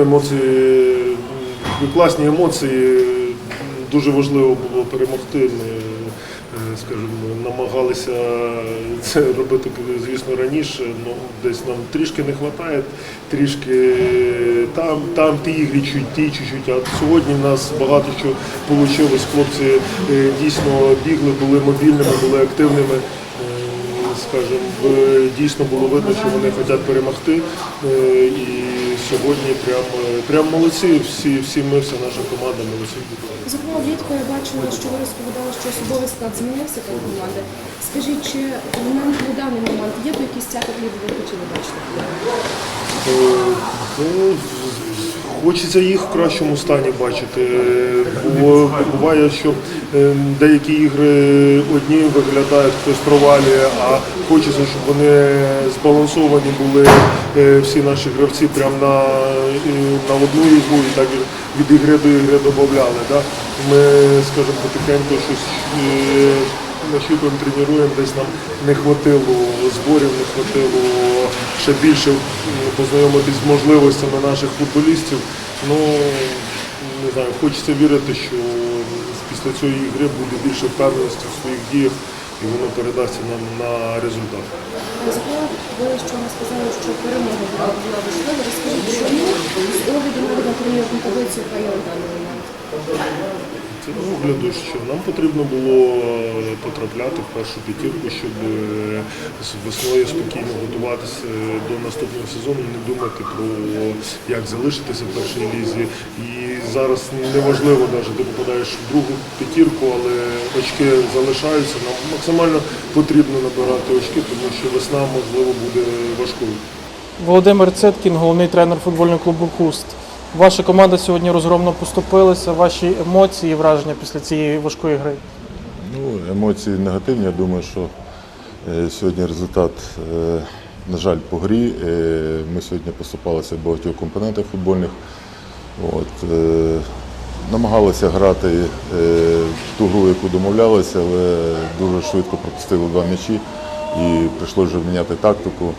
Емоції, класні емоції. Дуже важливо було перемогти. Ми, е, скажімо, намагалися це робити, звісно, раніше. Ну, десь нам трішки не вистачає, трішки там, там ті ігри ті чуть-чуть. А сьогодні в нас багато що вийшло. Хлопці е, дійсно бігли, були мобільними, були активними. Е, скажімо, дійсно було видно, що вони хочуть перемогти. І сьогодні прям, е, прям молодці, всі, всі ми, вся наша команда молодці. Зокрема, влітку я бачила, що ви розповідали, що особовий склад змінився там команди. Скажіть, чи на, на даний момент є б якісь ця, які ви хотіли бачити? Е, ну, Хочеться їх в кращому стані бачити. Бо буває, що е, деякі ігри одні виглядають, хтось провалює, а хочеться, щоб вони збалансовані були е, всі наші гравці прямо на, на одну ігру і так від ігри до ігри додавали. Да? Ми, скажімо, потихеньку щось. е, тренуємо, десь нам не хватило зборів, не хватило ще більше познайомитись з можливостями наших футболістів. Ну, не знаю, хочеться вірити, що після цієї гри буде більше впевненості в своїх діях і воно передасться нам на результат. Ви щойно сказали, що перемога була важлива. Розкажіть, чому з огляду на турнірну таблицю, яка Це огляду, що нам потрібно було потрапляти в першу п'ятірку, щоб е, весною спокійно готуватися до наступного сезону, не думати про як залишитися в першій лізі. І зараз неважливо, навіть ти попадаєш в другу п'ятірку, але очки залишаються. Нам максимально потрібно набирати очки, тому що весна можливо буде важкою. Володимир Цеткін, головний тренер футбольного клубу Хуст. Ваша команда сьогодні розгромно поступилася. Ваші емоції і враження після цієї важкої гри? Ну, емоції негативні. Я думаю, що е, сьогодні результат, е, на жаль, по грі. Е, Ми сьогодні поступалися в багатьох компонентах футбольних. От, намагалися грати ту гру, яку домовлялися, але дуже швидко пропустили два м'ячі і прийшлося вже міняти тактику.